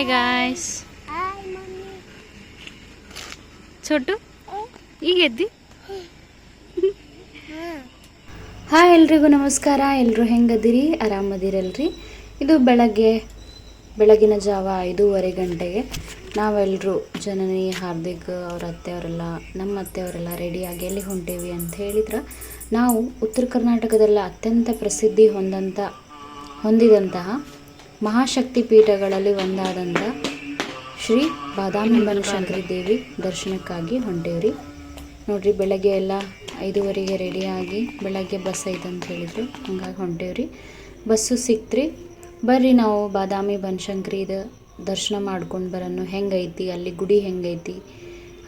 Hi guys Chotu ಈಗ ಎದ್ದಿ? Hi ಎಲ್ರಿಗೂ ನಮಸ್ಕಾರ. ಎಲ್ಲರೂ ಹೆಂಗದಿರಿ? ಆರಾಮದಿರಲ್ರಿ? ಇದು ಬೆಳಗ್ಗೆ ಬೆಳಗಿನ ಜಾವ ಐದೂವರೆ ಗಂಟೆಗೆ ನಾವೆಲ್ಲರೂ ಜನನಿ ಹಾರ್ದಿಕ್ ಅವ್ರ ಅತ್ತೆಯವರೆಲ್ಲ ನಮ್ಮ ಅತ್ತೆಯವರೆಲ್ಲ ರೆಡಿಯಾಗಿ ಎಲ್ಲಿ ಹೊಂಟೇವಿ ಅಂತ ಹೇಳಿದ್ರೆ ನಾವು ಉತ್ತರ ಕರ್ನಾಟಕದಲ್ಲ ಅತ್ಯಂತ ಪ್ರಸಿದ್ಧಿ ಹೊಂದಂಥ ಹೊಂದಿದಂತಹ ಮಹಾಶಕ್ತಿ ಪೀಠಗಳಲ್ಲಿ ಒಂದಾದಂಥ ಶ್ರೀ ಬಾದಾಮಿ ಬನಶಂಕರಿ ದೇವಿ ದರ್ಶನಕ್ಕಾಗಿ ಹೊಂಟೇವ್ರಿ. ನೋಡಿರಿ, ಬೆಳಗ್ಗೆ ಎಲ್ಲ ಐದೂವರೆಗೆ ರೆಡಿಯಾಗಿ ಬೆಳಗ್ಗೆ ಬಸ್ ಐತೆ ಅಂತ ಹೇಳಿದ್ರು. ಹಂಗಾಗಿ ಹೊಂಟೇವ್ರಿ. ಬಸ್ಸು ಸಿಕ್ತ್ರಿ. ಬರ್ರಿ ನಾವು ಬಾದಾಮಿ ಬನಶಂಕರಿದ ದರ್ಶನ ಮಾಡ್ಕೊಂಡು ಬರೋಣ ಹೆಂಗೈತಿ ಅಲ್ಲಿ ಗುಡಿ ಹೆಂಗೈತಿ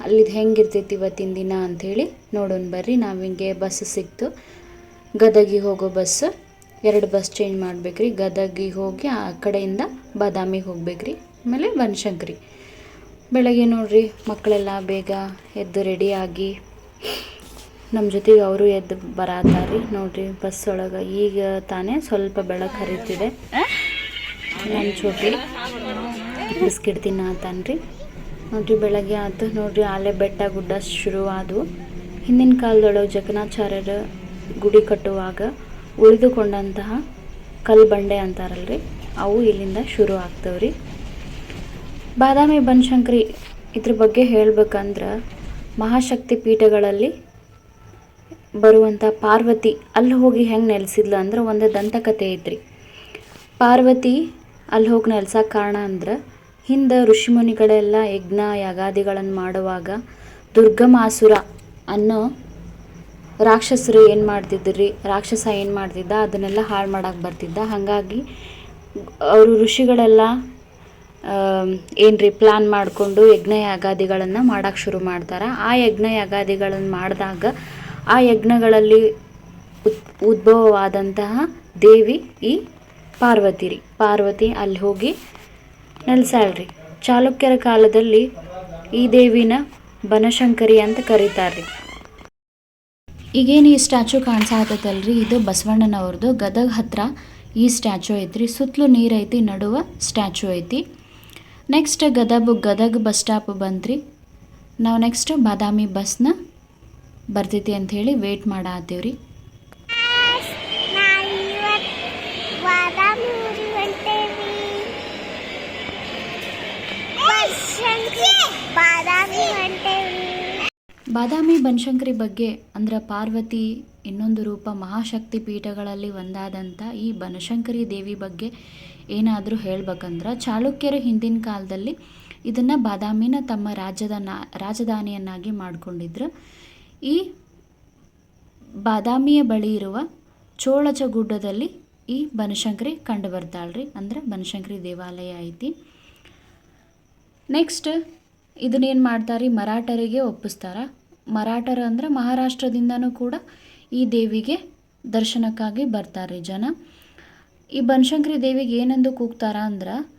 ಅಲ್ಲಿದು ಹೆಂಗಿರ್ತೈತಿ ಇವತ್ತಿನ ದಿನ ಅಂಥೇಳಿ ನೋಡೋಣ ಬರ್ರಿ. ನಾವು ಹಿಂಗೆ ಬಸ್ ಸಿಕ್ತು. ಗದಗಿಗೆ ಹೋಗೋ ಬಸ್. ಎರಡು ಬಸ್ ಚೇಂಜ್ ಮಾಡ್ಬೇಕ್ರಿ. ಗದಗಿಗೆ ಹೋಗಿ ಆ ಕಡೆಯಿಂದ ಬಾದಾಮಿಗೆ ಹೋಗ್ಬೇಕ್ರಿ. ಆಮೇಲೆ ಬನಶಂಕರಿ. ಬೆಳಗ್ಗೆ ನೋಡ್ರಿ, ಮಕ್ಕಳೆಲ್ಲ ಬೇಗ ಎದ್ದು ರೆಡಿಯಾಗಿ ನಮ್ಮ ಜೊತೆಗೆ ಅವರು ಎದ್ದು ಬರತ್ತಾರ್ರಿ. ನೋಡಿರಿ ಬಸ್ ಒಳಗೆ ಈಗ ತಾನೇ ಸ್ವಲ್ಪ ಬೆಳಕು ಹರಿತಿದೆ. ನನ್ನ ಚೋಟಿ ಬಿಸ್ಕಿಟ್ ತಿನ್ನತ್ತಾನ್ರಿ ನೋಡಿರಿ, ಬೆಳಗ್ಗೆ ಆತು ನೋಡಿರಿ, ಆಲೆ ಬೆಟ್ಟ ಗುಡ್ಡ ಶುರುವಾದವು. ಹಿಂದಿನ ಕಾಲದೊಳಗೆ ಜಗನ್ನಾಚಾರ್ಯರ ಗುಡಿ ಕಟ್ಟುವಾಗ ಉಳಿದುಕೊಂಡಂತಹ ಕಲ್ಬಂಡೆ ಬಂಡೆ ಅಂತಾರಲ್ರಿ? ಅವು ಇಲ್ಲಿಂದ ಶುರು ಆಗ್ತವ್ರಿ. ಬಾದಾಮಿ ಬನಶಂಕರಿ ಇದ್ರ ಬಗ್ಗೆ ಹೇಳ್ಬೇಕಂದ್ರೆ ಮಹಾಶಕ್ತಿ ಪೀಠಗಳಲ್ಲಿ ಬರುವಂಥ ಪಾರ್ವತಿ ಅಲ್ಲಿ ಹೋಗಿ ಹೆಂಗೆ ನೆಲೆಸಿದ್ಲು ಅಂದ್ರೆ ಒಂದು ದಂತಕಥೆ ಐತ್ರಿ. ಪಾರ್ವತಿ ಅಲ್ಲಿ ಹೋಗಿ ನೆಲ್ಸಕ್ಕೆ ಕಾರಣ ಅಂದ್ರೆ ಹಿಂದೆ ಋಷಿಮುನಿಗಳೆಲ್ಲ ಯಜ್ಞ ಯಾಗಾದಿಗಳನ್ನು ಮಾಡುವಾಗ ದುರ್ಗಮಾಸುರ ಅನ್ನೋ ರಾಕ್ಷಸರು ಏನು ಮಾಡ್ತಿದ್ರಿ? ರಾಕ್ಷಸ ಏನು ಮಾಡ್ತಿದ್ದ? ಅದನ್ನೆಲ್ಲ ಹಾಳು ಮಾಡಕ್ಕೆ ಬರ್ತಿದ್ದ. ಹಾಗಾಗಿ ಅವರು ಋಷಿಗಳೆಲ್ಲ ಏನ್ರಿ ಪ್ಲ್ಯಾನ್ ಮಾಡಿಕೊಂಡು ಯಜ್ಞ ಯಾಗಾದಿಗಳನ್ನು ಮಾಡೋಕ್ಕೆ ಶುರು ಮಾಡ್ತಾರೆ. ಆ ಯಜ್ಞ ಯಾಗಾದಿಗಳನ್ನು ಮಾಡಿದಾಗ ಆ ಯಜ್ಞಗಳಲ್ಲಿ ಉತ್, ಉದ್ಭವವಾದಂತಹ ದೇವಿ ಈ ಪಾರ್ವತಿ ರೀ. ಪಾರ್ವತಿ ಅಲ್ಲಿ ಹೋಗಿ ನೆಲೆಸಾಳ್ರಿ. ಚಾಲುಕ್ಯರ ಕಾಲದಲ್ಲಿ ಈ ದೇವಿನ ಬನಶಂಕರಿ ಅಂತ ಕರೀತಾರ್ರಿ. ಈಗೇನು ಈ ಸ್ಟ್ಯಾಚು ಕಾಣಿಸಲ್ರಿ ಇದು ಬಸವಣ್ಣನವ್ರದ್ದು ಗದಗ ಹತ್ರ ಈ ಸ್ಟ್ಯಾಚು ಐತ್ರಿ. ಸುತ್ತಲೂ ನೀರು ಐತಿ ನಡುವ ಸ್ಟ್ಯಾಚು ಐತಿ. Next Gadag Gadag bus stop ಬಂತ್ರಿ. ನಾವು ನೆಕ್ಸ್ಟ್ ಬಾದಾಮಿ ಬಸ್ನ ಬರ್ತೈತಿ ಅಂತ ಹೇಳಿ ವೇಟ್ ಮಾಡತ್ತೀವ್ರಿ ಬಾದಾಮಿ ಬಾದಾಮಿ ಬನಶಂಕರಿ ಬಗ್ಗೆ ಅಂದ್ರೆ ಪಾರ್ವತಿ ಇನ್ನೊಂದು ರೂಪ ಮಹಾಶಕ್ತಿ ಪೀಠಗಳಲ್ಲಿ ಒಂದಾದಂಥ ಈ ಬನಶಂಕರಿ ದೇವಿ ಬಗ್ಗೆ ಏನಾದರೂ ಹೇಳ್ಬೇಕಂದ್ರೆ ಚಾಲುಕ್ಯರು ಹಿಂದಿನ ಕಾಲದಲ್ಲಿ ಇದನ್ನು ಬಾದಾಮಿನ ತಮ್ಮ ರಾಜ್ಯದ ರಾಜಧಾನಿಯನ್ನಾಗಿ ಮಾಡಿಕೊಂಡಿದ್ರು. ಈ ಬಾದಾಮಿಯ ಬಳಿ ಇರುವ ಚೋಳಚಗುಡ್ಡದಲ್ಲಿ ಈ ಬನಶಂಕರಿ ಕಂಡು ರೀ ಅಂದ್ರೆ ಬನಶಂಕರಿ ದೇವಾಲಯ ಐತಿ. ನೆಕ್ಸ್ಟ್ ಇದನ್ನೇನು ಮಾಡ್ತಾರೆ, ಮರಾಠರಿಗೆ ಒಪ್ಪಿಸ್ತಾರ. ಮರಾಠರು ಅಂದ್ರೆ ಮಹಾರಾಷ್ಟ್ರದಿಂದನೂ ಕೂಡ ಈ ದೇವಿಗೆ ದರ್ಶನಕ್ಕಾಗಿ ಬರ್ತಾರೆ ಜನ. ಈ ಬನಶಂಕರಿ ದೇವಿಗೆ ಏನೆಂದು ಕೂಗ್ತಾರ ಅಂದ್ರೆ,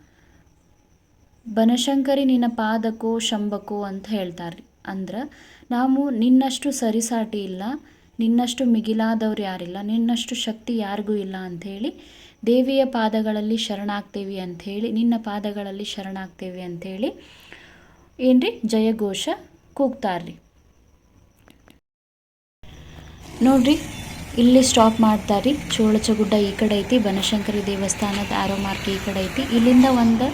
ಬನಶಂಕರಿ ನಿನ್ನ ಪಾದಕೋ ಶಂಭಕೋ ಅಂತ ಹೇಳ್ತಾರೆ. ಅಂದ್ರೆ, ನಾವು ನಿನ್ನಷ್ಟು ಸರಿಸಾಟಿ ಇಲ್ಲ, ನಿನ್ನಷ್ಟು ಮಿಗಿಲಾದವ್ರು ಯಾರಿಲ್ಲ, ನಿನ್ನಷ್ಟು ಶಕ್ತಿ ಯಾರಿಗೂ ಇಲ್ಲ ಅಂಥೇಳಿ ದೇವಿಯ ಪಾದಗಳಲ್ಲಿ ಶರಣಾಗ್ತೇವಿ ಅಂಥೇಳಿ ನಿನ್ನ ಪಾದಗಳಲ್ಲಿ ಶರಣಾಗ್ತೇವಿ ಅಂಥೇಳಿ ಏನ್ರಿ, ಜಯಘೋಷ ಕೂಗ್ತಾರ್ರಿ. ನೋಡ್ರಿ, ಇಲ್ಲಿ ಸ್ಟಾಪ್ ಮಾಡ್ತಾರ್ರಿ ಚೋಳಚಗುಡ್ಡ ಈ ಕಡೆ ಐತಿ, ಬನಶಂಕರಿ ದೇವಸ್ಥಾನದ ಆರೋ ಮಾರ್ಕ್ ಈ ಕಡೆ ಐತಿ. ಇಲ್ಲಿಂದ ಒಂದು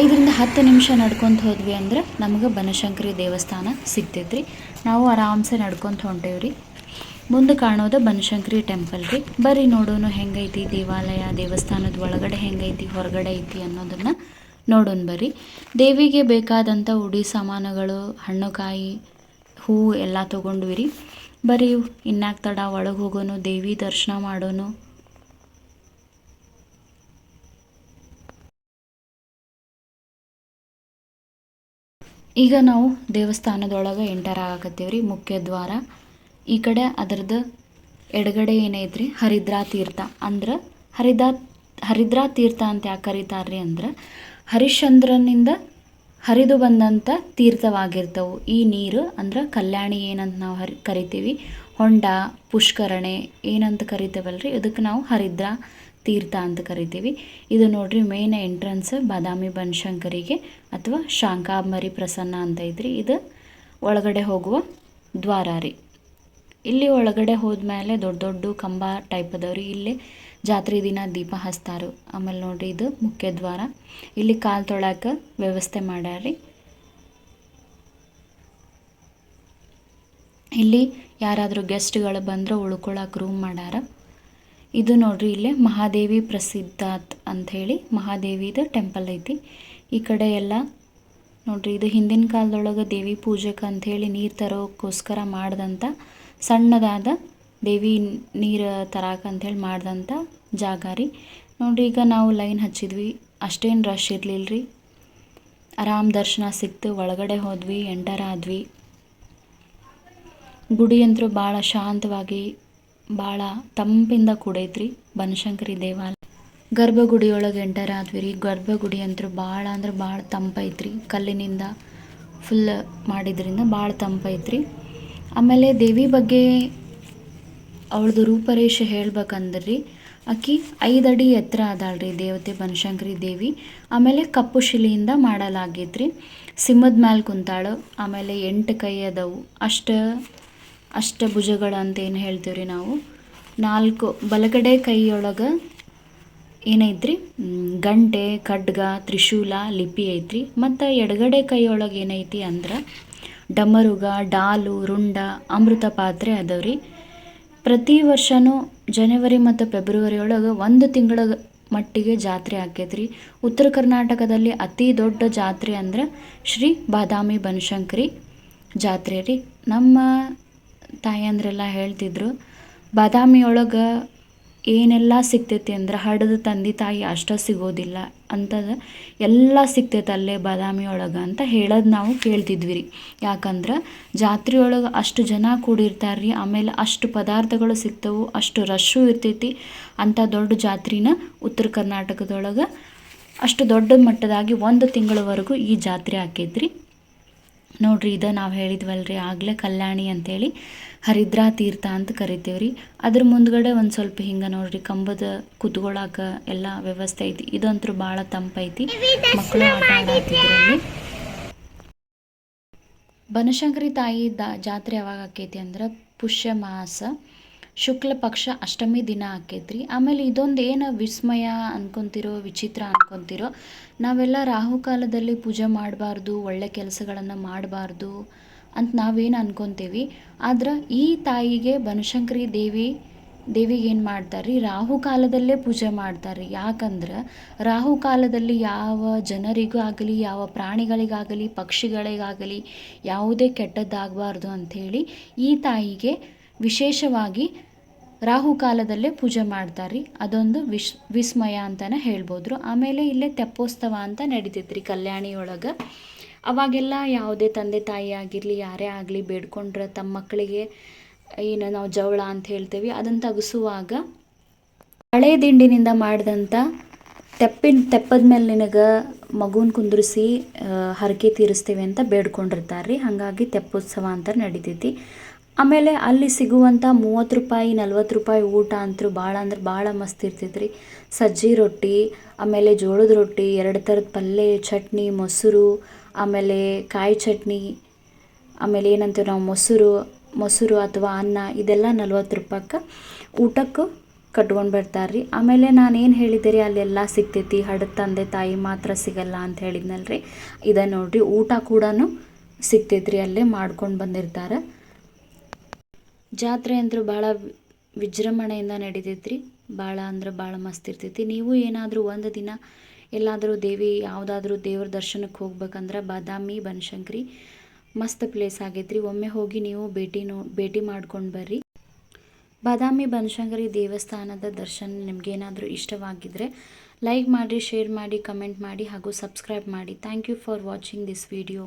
ಐದರಿಂದ ಹತ್ತು ನಿಮಿಷ ನಡ್ಕೊಂತ ಹೋದ್ವಿ ಅಂದ್ರೆ ನಮಗೆ ಬನಶಂಕರಿ ದೇವಸ್ಥಾನ ಸಿಗ್ತೈತ್ರಿ. ನಾವು ಆರಾಮ್ಸೆ ನಡ್ಕೊಂತ ಹೊಂಟೇವ್ರಿ. ಮುಂದೆ ಕಾಣೋದು ಬನಶಂಕರಿ ಟೆಂಪಲ್ ರೀ. ಬರ್ರಿ ನೋಡೋಣ ಹೆಂಗೈತಿ, ದೇವಾಲಯ, ದೇವಸ್ಥಾನದ ಒಳಗಡೆ ಹೆಂಗೈತಿ, ಹೊರಗಡೆ ಐತಿ ಅನ್ನೋದನ್ನು ನೋಡೋಣ ಬರ್ರಿ. ದೇವಿಗೆ ಬೇಕಾದಂಥ ಉಡಿ ಸಾಮಾನುಗಳು ಹಣ್ಣು ಕಾಯಿ ಹೂವು ಎಲ್ಲ ತೊಗೊಂಡ್ವಿ ರೀ. ಬರ್ರಿ ಇನ್ನಾಕ್ ತಡ ಒಳಗೆ ಹೋಗೋನು, ದೇವಿ ದರ್ಶನ ಮಾಡೋನು. ಈಗ ನಾವು ದೇವಸ್ಥಾನದೊಳಗೆ ಎಂಟರ್ ಆಗಕತ್ತೀವ್ರಿ ಮುಖ್ಯ ದ್ವಾರ. ಈ ಕಡೆ ಅದರದ್ದು ಎಡಗಡೆ ಏನೈತ್ರಿ, ಹರಿದ್ರಾ ತೀರ್ಥ. ಅಂದ್ರೆ ಹರಿದಾ, ಹರಿದ್ರಾ ತೀರ್ಥ ಅಂತ ಯಾಕೆ ಕರೀತಾರ್ರಿ ಅಂದ್ರೆ, ಹರಿಶ್ಚಂದ್ರನಿಂದ ಹರಿದು ಬಂದಂಥ ತೀರ್ಥವಾಗಿರ್ತವು. ಈ ನೀರು ಅಂದ್ರೆ ಕಲ್ಯಾಣಿ ಏನಂತ ನಾವು ಹರಿ, ಕರಿತೀವಿ. ಹೊಂಡ, ಪುಷ್ಕರಣೆ ಏನಂತ ಕರಿತೇವಲ್ರಿ? ಇದಕ್ಕೆ ನಾವು ಹರಿದ್ರ ತೀರ್ಥ ಅಂತ ಕರಿತೀವಿ. ಇದು ನೋಡ್ರಿ ಮೇನ್ ಎಂಟ್ರೆನ್ಸ್ ಬಾದಾಮಿ ಬನಶಂಕರಿಗೆ ಅಥವಾ ಶಾಂಕಾಂಬರಿ ಪ್ರಸನ್ನ ಅಂತ ಐತ್ರಿ. ಇದು ಒಳಗಡೆ ಹೋಗುವ ದ್ವಾರ ರೀ. ಇಲ್ಲಿ ಒಳಗಡೆ ಹೋದ್ಮೇಲೆ ದೊಡ್ಡ ದೊಡ್ಡ ಕಂಬ ಟೈಪ್ ಅದಾವ್ರಿ. ಇಲ್ಲಿ ಜಾತ್ರೆ ದಿನ ದೀಪ ಹಚ್ತಾರು. ಆಮೇಲೆ ನೋಡಿರಿ ಇದು ಮುಖ್ಯ ದ್ವಾರ. ಇಲ್ಲಿ ಕಾಲು ತೊಳಕ ವ್ಯವಸ್ಥೆ ಮಾಡ್ಯಾರ್ರಿ. ಇಲ್ಲಿ ಯಾರಾದರೂ ಗೆಸ್ಟ್ಗಳು ಬಂದ್ರೆ ಉಳ್ಕೊಳಕ್ಕೆ ರೂಮ್ ಮಾಡ್ಯಾರ. ಇದು ನೋಡ್ರಿ ಇಲ್ಲಿ ಮಹಾದೇವಿ ಪ್ರಸಿದ್ಧ ಅಂಥೇಳಿ ಮಹಾದೇವಿದು ಟೆಂಪಲ್ ಐತಿ. ಈ ಕಡೆ ಎಲ್ಲ ನೋಡ್ರಿ ಇದು ಹಿಂದಿನ ಕಾಲದೊಳಗೆ ದೇವಿ ಪೂಜೆಗೆ ಅಂಥೇಳಿ ನೀರು ತರೋಕ್ಕೋಸ್ಕರ ಮಾಡ್ದಂಥ ಸಣ್ಣದಾದ ದೇವಿ ನೀರು ತರಾಕ ಅಂಥೇಳಿ ಮಾಡಿದಂಥ ಜಾಗ ರೀ. ನೋಡಿರಿ, ಈಗ ನಾವು ಲೈನ್ ಹಚ್ಚಿದ್ವಿ. ಅಷ್ಟೇನು ರಶ್ ಇರಲಿಲ್ಲ ರೀ ಆರಾಮ್ ದರ್ಶನ ಸಿಕ್ತು, ಒಳಗಡೆ ಹೋದ್ವಿ, ಎಂಟರ್ ಆದ್ವಿ. ಗುಡಿ ಅಂತೂ ಭಾಳ ಶಾಂತವಾಗಿ ಭಾಳ ತಂಪಿಂದ ಕೂಡೈತ್ರಿ ಬನಶಂಕರಿ ದೇವಾಲಯ. ಗರ್ಭಗುಡಿಯೊಳಗೆ ಎಂಟರ್ ಆದ್ವಿ ರೀ. ಗರ್ಭಗುಡಿ ಅಂತೂ ಭಾಳ ಅಂದ್ರೆ ಭಾಳ ತಂಪೈತ್ರಿ ಕಲ್ಲಿನಿಂದ ಫುಲ್ ಮಾಡಿದ್ರಿಂದ ಭಾಳ ತಂಪೈತ್ರಿ ಆಮೇಲೆ ದೇವಿ ಬಗ್ಗೆ ಅವಳದು ರೂಪರೇಷ ಹೇಳ್ಬೇಕಂದ್ರಿ ಆಕಿ ಐದು ಅಡಿ ಎತ್ತರ ಅದಾಳ್ರಿ ದೇವತೆ ಬನಶಂಕರಿ ದೇವಿ, ಆಮೇಲೆ ಕಪ್ಪು ಶಿಲೆಯಿಂದ ಮಾಡಲಾಗೈತ್ರಿ. ಸಿಂಹದ ಮ್ಯಾಲೆ ಕುಂತಾಳು, ಆಮೇಲೆ ಎಂಟು ಕೈ ಅದಾವು. ಅಷ್ಟ ಅಷ್ಟ ಭುಜಗಳು ಅಂತ ಏನು ಹೇಳ್ತೀವಿ ನಾವು? ನಾಲ್ಕು, ಬಲಗಡೆ ಕೈಯೊಳಗೆ ಏನೈತ್ರಿ? ಗಂಟೆ, ಖಡ್ಗ, ತ್ರಿಶೂಲ, ಲಿಪಿ ಐತ್ರಿ. ಮತ್ತು ಎಡಗಡೆ ಕೈಯೊಳಗೆ ಏನೈತಿ ಅಂದ್ರೆ, ಡಮರುಗ, ಡಾಲು, ರುಂಡ, ಅಮೃತ ಪಾತ್ರೆ ಅದಾವ್ರಿ. ಪ್ರತಿ ವರ್ಷವೂ ಜನವರಿ ಮತ್ತು ಫೆಬ್ರವರಿ ಒಳಗೆ ಒಂದು ತಿಂಗಳ ಮಟ್ಟಿಗೆ ಜಾತ್ರೆ ಆಕೈತ್ರಿ ಉತ್ತರ ಕರ್ನಾಟಕದಲ್ಲಿ ಅತಿ ದೊಡ್ಡ ಜಾತ್ರೆ ಅಂದ್ರೆ ಶ್ರೀ ಬಾದಾಮಿ ಬನಶಂಕರಿ ಜಾತ್ರೆ ರೀ. ನಮ್ಮ ತಾಯಂದ್ರೆಲ್ಲ ಹೇಳ್ತಿದ್ರು ಬಾದಾಮಿ ಒಳಗೆ ಏನೆಲ್ಲ ಸಿಗ್ತೈತಿ ಅಂದ್ರೆ ಹಡದ ತಂದೆ ತಾಯಿ ಅಷ್ಟ ಸಿಗೋದಿಲ್ಲ ಅಂತದ ಎಲ್ಲ ಸಿಗ್ತೈತೆ ಅಲ್ಲೇ ಬಾದಾಮಿ ಒಳಗೆ ಅಂತ ಹೇಳೋದು ನಾವು ಕೇಳ್ತಿದ್ವಿ ರೀ. ಯಾಕಂದ್ರೆ ಜಾತ್ರೆ ಒಳಗೆ ಅಷ್ಟು ಜನ ಕೂಡಿರ್ತಾರೆ ರೀ ಆಮೇಲೆ ಅಷ್ಟು ಪದಾರ್ಥಗಳು ಸಿಗ್ತವೆ, ಅಷ್ಟು ರಶ್ಶು ಇರ್ತೈತಿ ಅಂಥ ದೊಡ್ಡ ಜಾತ್ರೆನ ಉತ್ತರ ಕರ್ನಾಟಕದೊಳಗೆ ಅಷ್ಟು ದೊಡ್ಡ ಮಟ್ಟದಾಗಿ ಒಂದು ತಿಂಗಳವರೆಗೂ ಈ ಜಾತ್ರೆ ಆಕೈತ್ರಿ. ನೋಡ್ರಿ, ಇದು ನಾವು ಹೇಳಿದ್ವಲ್ರಿ, ಆಗಲೇ ಕಲ್ಯಾಣಿ ಅಂತೇಳಿ ಹರಿದ್ರಾ ತೀರ್ಥ ಅಂತ ಕರಿತೀವಿ ರೀ ಅದ್ರ ಮುಂದ್ಗಡೆ ಒಂದು ಸ್ವಲ್ಪ ಹಿಂಗೆ ನೋಡ್ರಿ, ಕಂಬದ ಕುತ್ಕೊಳಕ ಎಲ್ಲ ವ್ಯವಸ್ಥೆ ಐತಿ. ಇದಂತೂ ಭಾಳ ತಂಪೈತಿ ಮಕ್ಕಳು ಆಟ ಆಡತ್ತಿದ್ರಲ್ಲಿ ಬನಶಂಕರಿ ತಾಯಿ ದಾ ಜಾತ್ರೆ ಯಾವಾಗ ಆಕೈತಿ ಅಂದ್ರೆ ಪುಷ್ಯ ಮಾಸ ಶುಕ್ಲ ಪಕ್ಷ ಅಷ್ಟಮಿ ದಿನ ಆಕೈತ್ರಿ. ಆಮೇಲೆ ಇದೊಂದು ಏನು ವಿಸ್ಮಯ ಅನ್ಕೊಂತಿರೋ, ವಿಚಿತ್ರ ಅನ್ಕೊಂತಿರೋ, ನಾವೆಲ್ಲ ರಾಹುಕಾಲದಲ್ಲಿ ಪೂಜೆ ಮಾಡಬಾರ್ದು, ಒಳ್ಳೆ ಕೆಲಸಗಳನ್ನು ಮಾಡಬಾರ್ದು ಅಂತ ನಾವೇನು ಅನ್ಕೊಂತೀವಿ. ಆದ್ರೆ ಈ ತಾಯಿಗೆ ಬನಶಂಕರಿ ದೇವಿ, ದೇವಿಗೆ ಏನು ಮಾಡ್ತಾರೆ ರೀ ರಾಹುಕಾಲದಲ್ಲೇ ಪೂಜೆ ಮಾಡ್ತಾರೆ ಯಾಕಂದ್ರೆ ರಾಹು ಕಾಲದಲ್ಲಿ ಯಾವ ಜನರಿಗೂ ಆಗಲಿ, ಯಾವ ಪ್ರಾಣಿಗಳಿಗಾಗಲಿ, ಪಕ್ಷಿಗಳಿಗಾಗಲಿ ಯಾವುದೇ ಕೆಟ್ಟದ್ದಾಗಬಾರ್ದು ಅಂಥೇಳಿ ಈ ತಾಯಿಗೆ ವಿಶೇಷವಾಗಿ ರಾಹುಕಾಲದಲ್ಲೇ ಪೂಜೆ ಮಾಡ್ತಾರೆ. ರೀ ಅದೊಂದು ವಿಶ್, ವಿಸ್ಮಯ ಅಂತಲೇ ಹೇಳ್ಬೋದ್ರು ಆಮೇಲೆ ಇಲ್ಲೇ ತೆಪ್ಪೋತ್ಸವ ಅಂತ ನಡೀತೈತೆ ರೀ ಕಲ್ಯಾಣಿ ಒಳಗೆ. ಅವಾಗೆಲ್ಲ ಯಾವುದೇ ತಂದೆ ತಾಯಿ ಆಗಿರಲಿ, ಯಾರೇ ಆಗಲಿ ಬೇಡ್ಕೊಂಡ್ರೆ ತಮ್ಮ ಮಕ್ಕಳಿಗೆ ಏನು ನಾವು ಜವಳ ಅಂತ ಹೇಳ್ತೀವಿ. ಅದನ್ನು ತೆಗೆಸುವಾಗ ಹಳೆ ದಿಂಡಿನಿಂದ ಮಾಡಿದಂಥ ತೆಪ್ಪಿನ, ತೆಪ್ಪದ ಮೇಲೆ ನಿನಗೆ ಮಗುನ ಕುಂದ್ರಿಸಿ ಹರಕೆ ತೀರಿಸ್ತೀವಿ ಅಂತ ಬೇಡ್ಕೊಂಡಿರ್ತಾರೆ ರೀ ಹಾಗಾಗಿ ತೆಪ್ಪೋತ್ಸವ ಅಂತ ನಡೀತೈತಿ. ಆಮೇಲೆ ಅಲ್ಲಿ ಸಿಗುವಂಥ ಮೂವತ್ತು ರೂಪಾಯಿ, ನಲ್ವತ್ತು ರೂಪಾಯಿ ಊಟ ಅಂತೂ ಭಾಳ ಅಂದ್ರೆ ಭಾಳ ಮಸ್ತ್ ಇರ್ತೈತೆ ರೀ ಸಜ್ಜಿ ರೊಟ್ಟಿ, ಆಮೇಲೆ ಜೋಳದ ರೊಟ್ಟಿ, ಎರಡು ಥರದ ಪಲ್ಯ ಚಟ್ನಿ, ಮೊಸರು, ಆಮೇಲೆ ಕಾಯಿ ಚಟ್ನಿ, ಆಮೇಲೆ ಏನಂತೀವಿ ನಾವು ಮೊಸರು ಮೊಸರು ಅಥವಾ ಅನ್ನ, ಇದೆಲ್ಲ ನಲ್ವತ್ತು ರೂಪಾಯಿಕ್ಕೆ ಊಟಕ್ಕೆ ಕಟ್ಕೊಂಡು ಬರ್ತಾರೆ ರೀ ಆಮೇಲೆ ನಾನು ಏನು ರೀ ಅಲ್ಲೆಲ್ಲ ಸಿಗ್ತೈತಿ, ಹಡ ತಂದೆ ತಾಯಿ ಮಾತ್ರ ಸಿಗಲ್ಲ ಅಂತ ಹೇಳಿದ್ನಲ್ಲ ರೀ ಇದೆ ನೋಡಿರಿ, ಊಟ ಕೂಡ ಸಿಗ್ತೈತ್ರಿ, ಅಲ್ಲೇ ಮಾಡ್ಕೊಂಡು ಬಂದಿರ್ತಾರೆ. ಜಾತ್ರೆ ಅಂತೂ ಭಾಳ ವಿಜೃಂಭಣೆಯಿಂದ ನಡೀತೈತ್ರಿ. ಭಾಳ ಅಂದ್ರೆ ಭಾಳ ಮಸ್ತ್ ಇರ್ತೈತಿ. ನೀವು ಏನಾದರೂ ಒಂದು ದಿನ ಎಲ್ಲಾದರೂ ದೇವಿ, ಯಾವುದಾದ್ರೂ ದೇವ್ರ ದರ್ಶನಕ್ಕೆ ಹೋಗ್ಬೇಕಂದ್ರೆ ಬಾದಾಮಿ, ಬನಶಂಕರಿ ಮಸ್ತ್ ಪ್ಲೇಸ್ ಆಗೈತ್ರಿ. ಒಮ್ಮೆ ಹೋಗಿ ನೀವು ಭೇಟಿ ನೋ, ಭೇಟಿ ಮಾಡ್ಕೊಂಡು ಬರ್ರಿ. ಬಾದಾಮಿ, ಬನಶಂಕರಿ ದೇವಸ್ಥಾನದ ದರ್ಶನ ನಿಮಗೇನಾದರೂ ಇಷ್ಟವಾಗಿದ್ದರೆ ಲೈಕ್ ಮಾಡಿ ಶೇರ್ ಮಾಡಿ ಕಮೆಂಟ್ ಮಾಡಿ ಹಾಗೂ ಸಬ್ಸ್ಕ್ರೈಬ್ ಮಾಡಿ. Thank you for watching this video